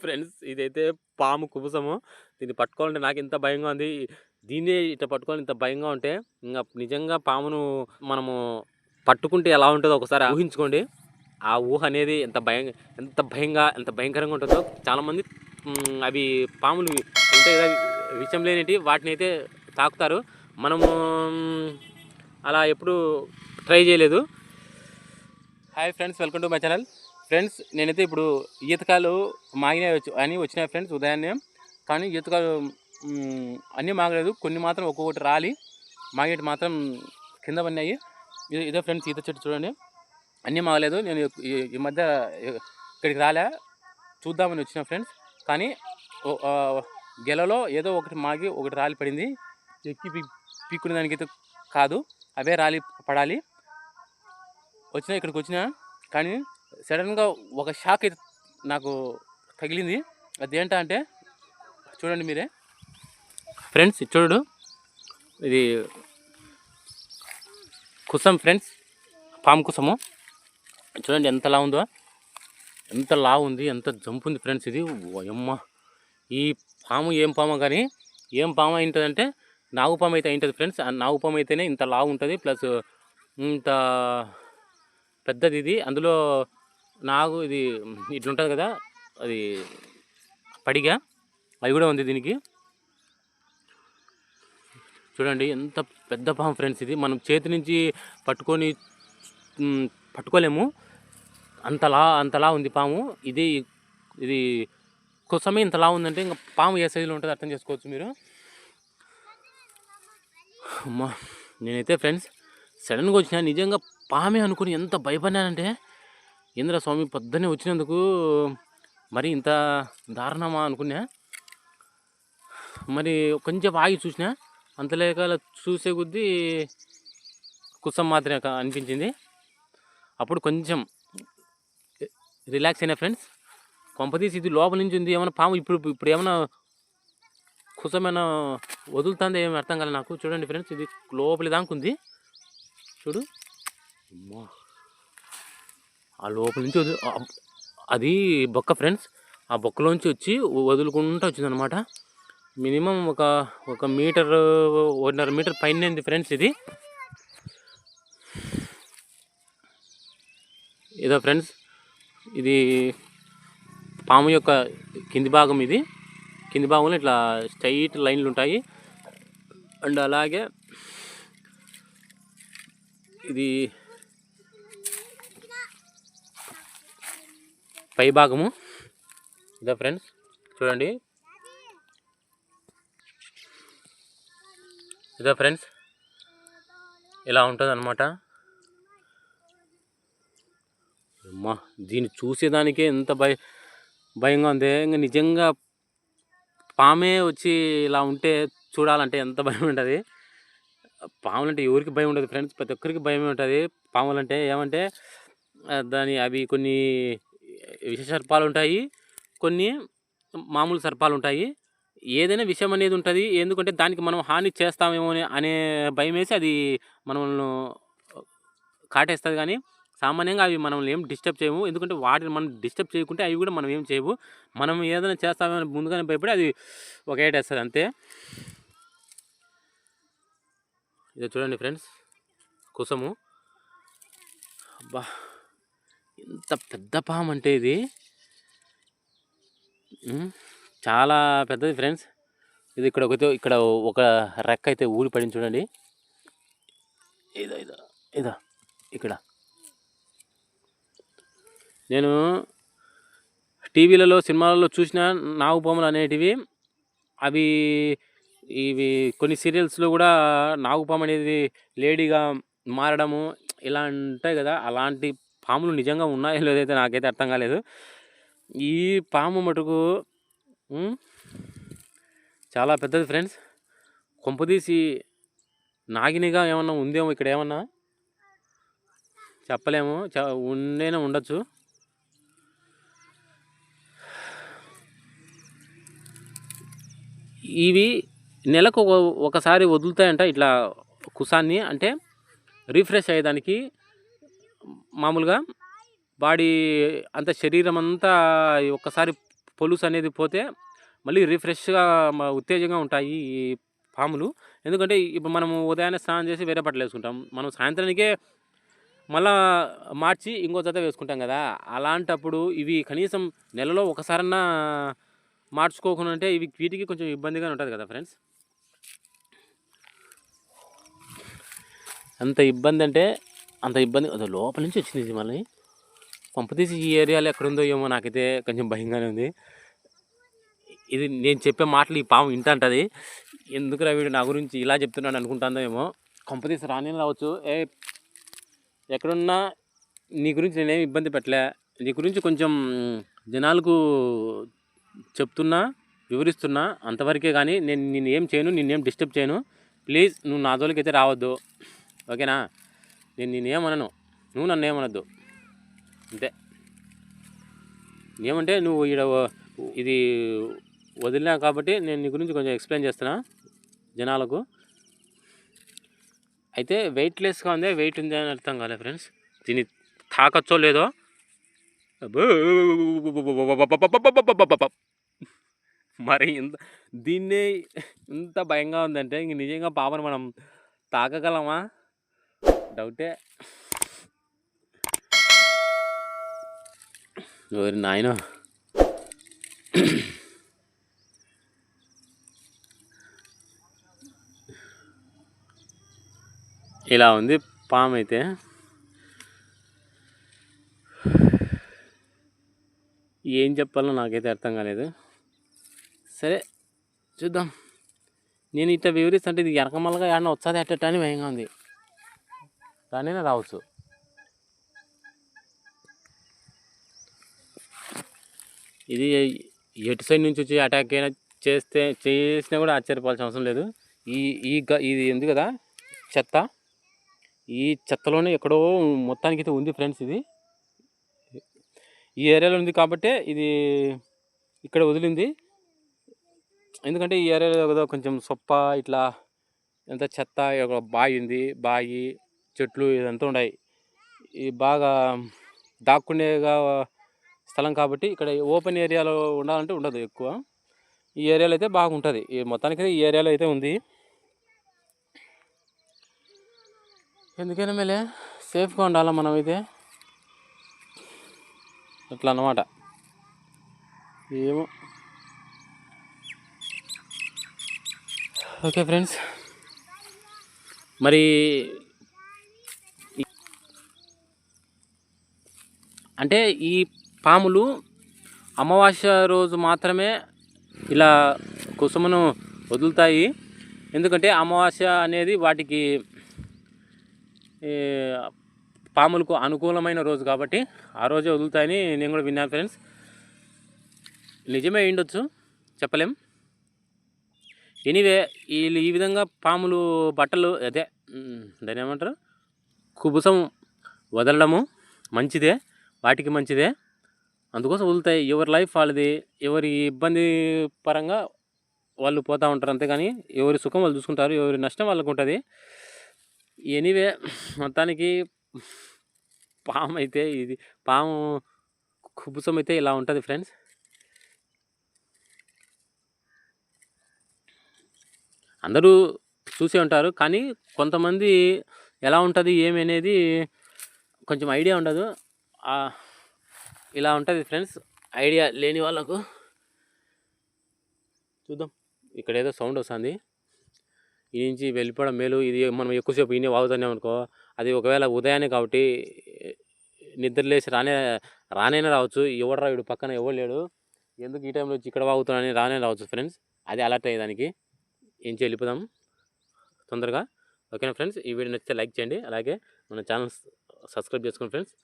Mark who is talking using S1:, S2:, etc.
S1: Friends ఇదైతే పాము కుబుసము. దీన్ని పట్టుకోవాలంటే నాకు ఇంత భయంగా ఉంది. దీన్నే ఇట్లా పట్టుకోవాలి ఇంత భయంగా ఉంటే ఇంకా నిజంగా పామును మనము పట్టుకుంటే ఎలా ఉంటుందో ఒకసారి ఊహించుకోండి. ఆ ఊహ అనేది ఎంత భయం ఎంత భయంగా ఎంత భయంకరంగా ఉంటుందో చాలామంది అవి పాములు ఉంటాయి కదా విషయం లేనిటి వాటిని అయితే తాకుతారు. మనము అలా ఎప్పుడు ట్రై చేయలేదు. Hi friends welcome to my channel. Friends నేనైతే ఇప్పుడు ఈతకాలు మాగినాయి అని వచ్చినాయి ఫ్రెండ్స్ ఉదయాన్నే. కానీ ఈతకాలు అన్నీ మాగలేదు. కొన్ని మాత్రం ఒక్కొక్కటి రాలి. మాగేటి మాత్రం కింద పడినాయి. ఇది ఇదే ఫ్రెండ్స్ ఈత చెట్టు చూడండి. అన్నీ మాగలేదు. నేను ఈ- ఈ మధ్య ఇక్కడికి రాలే. చూద్దామని వచ్చిన ఫ్రెండ్స్. కానీ గెలలో ఏదో ఒకటి మాగి ఒకటి రాలి పడింది. ఎక్కి పీక్కునే దానికైతే కాదు. అవే రాలి పడాలి. వచ్చిన ఇక్కడికి వచ్చిన కానీ సడన్గా ఒక షాక్ అయితే నాకు తగిలింది. అది ఏంటంటే అంటే చూడండి మీరే. ఫ్రెండ్స్ ఇది చూడు. ఇది కుసం ఫ్రెండ్స్ పాము కుసము. చూడండి ఎంత లా ఉందో. ఎంత లా ఉంది ఎంత జంపు ఉంది ఫ్రెండ్స్ ఇది. అమ్మ ఈ పాము ఏం పాము కానీ ఏం పాము అయింటుందంటే నాగుపాము అయితే అయింటుంది ఫ్రెండ్స్. ఆ నాగుపాము అయితేనే ఇంత లావు ఉంటుంది. ప్లస్ ఇంత పెద్దది ఇది అందులో నాగు ఇది ఇట్లుంటుంది కదా అది పడిగా. అది కూడా ఉంది దీనికి. చూడండి ఎంత పెద్ద పాము ఫ్రెండ్స్ ఇది. మనం చేతి నుంచి పట్టుకొని పట్టుకోలేము. అంతలా అంతలా ఉంది పాము. ఇది ఇది కోసమే ఇంతలా ఉందంటే ఇంకా పాము ఏ సైజులో ఉంటుంది అర్థం చేసుకోవచ్చు మీరు. నేనైతే ఫ్రెండ్స్ సడన్గా వచ్చిన. నిజంగా పామే అనుకుని ఎంత భయపడినానంటే ఇంద్ర స్వామి పొద్దున్నే వచ్చినందుకు మరి ఇంత దారుణమా అనుకున్నా. మరి కొంచెం ఆగి చూసినా అంతలేక చూసే కొద్దీ కుసం మాత్రమే అనిపించింది. అప్పుడు కొంచెం రిలాక్స్ అయినా ఫ్రెండ్స్ కొంపతీసి ఇది లోపల నుంచి ఉంది ఏమైనా పాము ఇప్పుడు ఇప్పుడు ఏమైనా కుసమైనా వదులుతుందో ఏమి అర్థం కాలే నాకు. చూడండి ఫ్రెండ్స్ ఇది లోపలి దాకా ఉంది. చూడు. అమ్మా. ఆ లోపల నుంచి వదిలి అది బొక్క ఫ్రెండ్స్ ఆ బొక్కలోంచి వచ్చి వదులుకుంటూ వచ్చిందనమాట మినిమం ఒక ఒక మీటర్ ఒకటిన్నర మీటర్ పైన ఉంది ఫ్రెండ్స్ ఇది. ఇదో ఫ్రెండ్స్ ఇది పాము యొక్క కింది భాగం ఇది. కింది భాగంలో ఇట్లా స్ట్రైట్ లైన్లు ఉంటాయి. అండ్ అలాగే ఇది పై భాగము. ఇదో ఫ్రెండ్స్ చూడండి. ఇదా ఫ్రెండ్స్ ఇలా ఉంటుంది అనమాట అమ్మా దీన్ని చూసేదానికే ఎంత భయ భయంగా ఉంది. ఇంకా నిజంగా పామే వచ్చి ఇలా ఉంటే చూడాలంటే ఎంత భయం ఉంటుంది. పాములంటే ఎవరికి భయం ఉండదు ఫ్రెండ్స్ ప్రతి ఒక్కరికి భయమే ఉంటుంది. పాములంటే ఏమంటే దాని అవి కొన్ని విష సర్పాలు ఉంటాయి కొన్ని మామూలు సర్పాలు ఉంటాయి ఏదైనా విషయం అనేది ఉంటుంది. ఎందుకంటే దానికి మనం హాని చేస్తామేమో అని అనే భయం వేసి అది మనల్ని కాటేస్తుంది. కానీ సామాన్యంగా అవి మనం ఏం డిస్టర్బ్ చేయము ఎందుకంటే వాటిని మనం డిస్టర్బ్ చేయకుంటే అవి కూడా మనం ఏం చేయవు. మనం ఏదైనా చేస్తామని ముందుగానే భయపడి అది ఒక ఏటేస్తుంది అంతే. ఇది చూడండి ఫ్రెండ్స్. కుసము. బా ఎంత పెద్ద పాము అంటే ఇది? చాలా పెద్దది ఫ్రెండ్స్. ఇది ఇక్కడ ఒకటి ఇక్కడ ఒక రెక్క అయితే ఊడి పడింది చూడండి. ఇదో ఇదో ఇదో ఇక్కడ. నేను టీవీలలో సినిమాలలో చూసిన నాగుపాములు అనేటివి అవి ఇవి కొన్ని సీరియల్స్లో కూడా నాగుపాము అనేది లేడీగా మారడము ఇలా ఉంటాయి కదా. అలాంటి పాములు నిజంగా ఉన్నాయో లేదైతే నాకైతే అర్థం కాలేదు. ఈ పాము మటుకు చాలా పెద్దది ఫ్రెండ్స్ కొంపదీసి నాగినిగా ఏమన్నా ఉందేమో ఇక్కడ ఏమన్నా? చెప్పలేము. చ ఉండేనే ఉండొచ్చు. ఇవి నెలకు ఒకసారి వదులుతాయంట ఇట్లా కుసాన్ని. అంటే రీఫ్రెష్ అయ్యేదానికి మామూలుగా బాడీ అంత శరీరం అంతా ఒక్కసారి పొలుసు అనేది పోతే మళ్ళీ రిఫ్రెష్గా ఉత్తేజంగా ఉంటాయి ఈ పాములు. ఎందుకంటే ఇప్పుడు మనం ఉదయాన్నే స్నానం చేసి వేరే బట్టలు వేసుకుంటాం. మనం సాయంత్రానికే మళ్ళా మార్చి ఇంకో జత వేసుకుంటాం కదా. అలాంటప్పుడు ఇవి కనీసం నెలలో ఒకసారన్నా మార్చుకోకుండా అంటే ఇవి వీటికి కొంచెం ఇబ్బందిగా ఉంటుంది కదా ఫ్రెండ్స్. అంత ఇబ్బంది అంటే అంత ఇబ్బంది అదే లోపల నుంచి వచ్చింది ఇది మళ్ళీ పంపతీసి ఈ ఏరియాలో ఎక్కడుందో ఏమో నాకైతే కొంచెం భయంగానే ఉంది. ఇది నేను చెప్పే మాటలు ఈ పాము వింటంటది. ఎందుకురా వీడు నా గురించి ఇలా చెప్తున్నాడు అనుకుంటుందో ఏమో. కొంపతీసి రాని రావచ్చు. ఏ ఎక్కడున్నా నీ గురించి నేనేం ఇబ్బంది పెట్టలే. నీ గురించి కొంచెం జనాలకు చెప్తున్నా వివరిస్తున్నా అంతవరకే కానీ నేను నేను ఏం చేయను నేనేం డిస్టర్బ్ చేయను. ప్లీజ్ నువ్వు నా జోలికి అయితే రావద్దు. ఓకేనా? నేను నేనేమనను నువ్వు నన్ను ఏమనొద్దు అంతే. ఏమంటే నువ్వు ఈడ ఇది వదిలినా కాబట్టి నేను నీ గురించి కొంచెం ఎక్స్ప్లెయిన్ చేస్తున్నా జనాలకు. అయితే వెయిట్లెస్గా ఉంది వెయిట్ ఉంది అని అర్థం కాలే ఫ్రెండ్స్. దీన్ని తాకచ్చో లేదో? మరి ఇంత దీన్నే ఇంత భయంగా ఉందంటే ఇంక నిజంగా పాపను మనం తాకగలమా? డౌటే. ఓరి నాయన. ఇలా ఉంది పాము అయితే. ఏం చెప్పాలో నాకైతే అర్థం కాలేదు. సరే చూద్దాం. నేను ఇట్లా వివరిస్తుంటే ఇది ఎనకమల్లగా ఏడన్నా వచ్చాది అట్ట అని భయంగా ఉంది. దానినే రావచ్చు. ఇది ఎటు సైడ్ నుంచి వచ్చి అటాక్ అయినా చేస్తే చేసినా కూడా ఆశ్చర్యపోవాల్సిన అవసరం లేదు. ఈ ఈ ఇది ఉంది కదా చెత్త. ఈ చెత్తలోనే ఎక్కడో మొత్తానికి అయితే ఉంది ఫ్రెండ్స్ ఇది. ఈ ఏరియాలో ఉంది కాబట్టే ఇది ఇక్కడ వదిలింది. ఎందుకంటే ఈ ఏరియాలో కొంచెం సొప్ప ఇట్లా ఎంత చెత్త ఒక బావి ఉంది బావి చెట్లు ఇదంతా ఉన్నాయి ఈ బాగా దాక్కునేగా స్థలం కాబట్టి ఇక్కడ ఓపెన్ ఏరియాలో ఉండాలంటే ఉండదు ఎక్కువ. ఈ ఏరియాలో అయితే బాగుంటుంది. ఈ మొత్తానికి ఈ ఏరియాలో అయితే ఉంది. ఎందుకైనా మేలే సేఫ్గా ఉండాలా మనం అయితే? అట్లా అన్నమాట. ఏమో. Okay friends. మరి అంటే ఈ పాములు అమావాస్య రోజు మాత్రమే ఇలా కుసుమను వదులుతాయి. ఎందుకంటే అమావాస్య అనేది వాటికి పాములకు అనుకూలమైన రోజు కాబట్టి ఆ రోజే వదులుతాయని నేను కూడా విన్నాను ఫ్రెండ్స్. నిజమే ఉండొచ్చు చెప్పలేం. ఎనీవే వీళ్ళు ఈ విధంగా పాములు బట్టలు అదే దాని దాన్ని ఏమంటారు? కుబుసం వదలడము మంచిదే. వాటికి మంచిదే. అందుకోసం వదులుతాయి. ఎవరి లైఫ్ వాళ్ళది ఎవరి ఇబ్బంది పరంగా వాళ్ళు పోతూ ఉంటారు అంతేగాని ఎవరి సుఖం వాళ్ళు చూసుకుంటారు ఎవరి నష్టం వాళ్ళకు ఉంటుంది. ఎనీవే మొత్తానికి పాము అయితే ఇది పాము కుబుసం అయితే ఇలా ఉంటుంది ఫ్రెండ్స్. అందరూ చూసే ఉంటారు కానీ కొంతమంది ఎలా ఉంటుంది ఏమి అనేది కొంచెం ఐడియా ఉండదు. ఇలా ఉంటుంది ఫ్రెండ్స్. ఐడియా లేని వాళ్ళకు చూద్దాం. ఇక్కడ ఏదో సౌండ్ వస్తుంది. ఈ నుంచి వెళ్ళిపోవడం మేలు. ఇది మనం ఎక్కువసేపు ఈయన వాగుతున్నాం అనుకో అది ఒకవేళ ఉదయాన్నే కాబట్టి నిద్రలేసి రానే రానైనా రావచ్చు. ఎవడరా వీడు పక్కన ఎవడు లేడు. ఎందుకు ఈ టైంలో వచ్చి ఇక్కడ వాగుతున్నానని రానే రావచ్చు ఫ్రెండ్స్. అది అలర్ట్ అయ్యేదానికి. ఏం వెళ్ళిపోదాం తొందరగా. ఓకేనా ఫ్రెండ్స్? ఈ వీడియో నచ్చితే లైక్ చేయండి. అలాగే మన ఛానల్ సబ్స్క్రైబ్ చేసుకోండి ఫ్రెండ్స్.